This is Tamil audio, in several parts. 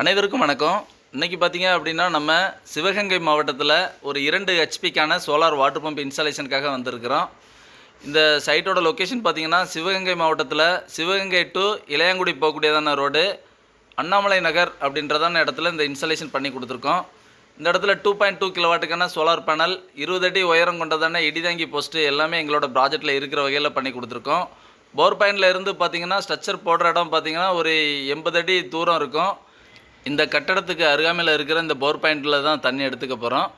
அனைவருக்கும் வணக்கம். இன்றைக்கி பார்த்தீங்க அப்படின்னா நம்ம சிவகங்கை மாவட்டத்தில் ஒரு இரண்டு ஹெச்பிக்கான சோலார் வாட்டர் பம்ப் இன்ஸ்டாலேஷனுக்காக வந்திருக்கிறோம். இந்த சைட்டோட லொக்கேஷன் பார்த்தீங்கன்னா சிவகங்கை மாவட்டத்தில் சிவகங்கை டு இளையாங்குடி போகக்கூடியதான ரோடு அண்ணாமலை நகர் அப்படின்றதான இடத்துல இந்த இன்ஸ்டாலேஷன் பண்ணி கொடுத்துருக்கோம். இந்த இடத்துல டூ பாயிண்ட் டூ கிலோவாட்டுக்கான சோலார் பேனல் இருபது அடி உயரம் கொண்டதான இடிதாங்கி போஸ்ட்டு எல்லாமே எங்களோட ப்ராஜெக்ட்டில் இருக்கிற வகையில் பண்ணி கொடுத்துருக்கோம். போர் பாயிண்டில் இருந்து பார்த்தீங்கன்னா ஸ்ட்ரக்சர் போடுற இடம் பார்த்தீங்கன்னா ஒரு எண்பது அடி தூரம் இருக்கும். இந்த கட்டடத்துக்கு அருகாமையில் இருக்கிற இந்த போர் பாயிண்டில் தான் தண்ணி எடுத்துக்க போகிறோம்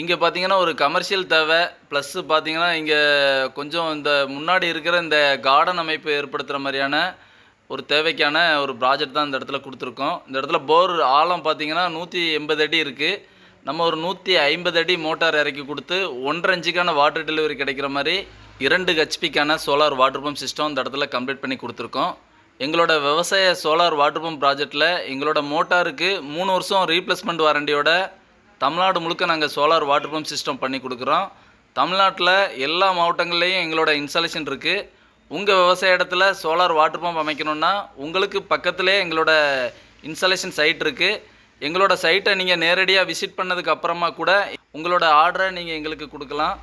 இங்கே பார்த்தீங்கன்னா ஒரு கமர்ஷியல் தேவை. ப்ளஸ்ஸு பார்த்தீங்கன்னா இங்கே கொஞ்சம் இந்த முன்னாடி இருக்கிற இந்த கார்டன் அமைப்பு ஏற்படுத்துகிற மாதிரியான ஒரு தேவைக்கான ஒரு ப்ராஜெக்ட் தான் இந்த இடத்துல கொடுத்துருக்கோம். இந்த இடத்துல போர் ஆழம் பார்த்தீங்கன்னா நூற்றி எண்பது அடி இருக்குது நம்ம ஒரு நூற்றி ஐம்பது அடி மோட்டார் இறக்கி கொடுத்து ஒன்றரை இன்ச்சுக்கான வாட்டர் டெலிவரி கிடைக்கிற மாதிரி இரண்டு ஹெச்பிக்கான சோலார் வாட்டர் பம்ப் சிஸ்டம் இந்த இடத்துல கம்ப்ளீட் பண்ணி கொடுத்துருக்கோம். எங்களோட விவசாய சோலார் வாட்டர் பம்ப் ப்ராஜெக்டில் எங்களோட மோட்டாருக்கு மூணு வருஷம் ரீப்ளேஸ்மெண்ட் வாரண்டியோட தமிழ்நாடு முழுக்க நாங்கள் சோலார் வாட்டர் பம்ப் சிஸ்டம் பண்ணி கொடுக்குறோம். தமிழ்நாட்டில் எல்லா மாவட்டங்கள்லேயும் எங்களோட இன்ஸ்டாலேஷன் இருக்குது உங்கள் விவசாய இடத்துல சோலார் வாட்டர் பம்ப் அமைக்கணுன்னா உங்களுக்கு பக்கத்திலே எங்களோட இன்ஸ்டாலேஷன் சைட் இருக்குது எங்களோட சைட்டை நீங்கள் நேரடியாக விசிட் பண்ணதுக்கு அப்புறமா கூட உங்களோட ஆர்டரை நீங்கள் எங்களுக்கு கொடுக்கலாம்.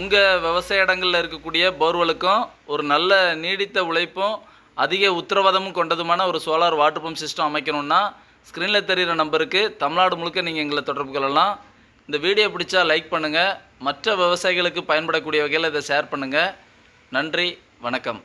உங்கள் விவசாய இடங்களில் இருக்கக்கூடிய போர்வெலுக்கும் ஒரு நல்ல நீடித்த உழைப்பும் அதிக உத்தரவாதமும் கொண்டதுமான ஒரு சோலார் வாட்டர் பம்ப் சிஸ்டம் அமைக்கணும்னா ஸ்க்ரீனில் தெரிகிற நம்பருக்கு தமிழ்நாடு முழுக்க நீங்கள் எங்களை தொடர்பு கொள்ளலாம். இந்த வீடியோ பிடிச்சா லைக் பண்ணுங்கள் மற்ற விவசாயிகளுக்கு பயன்படக்கூடிய வகையில் இதை ஷேர் பண்ணுங்கள் நன்றி வணக்கம்.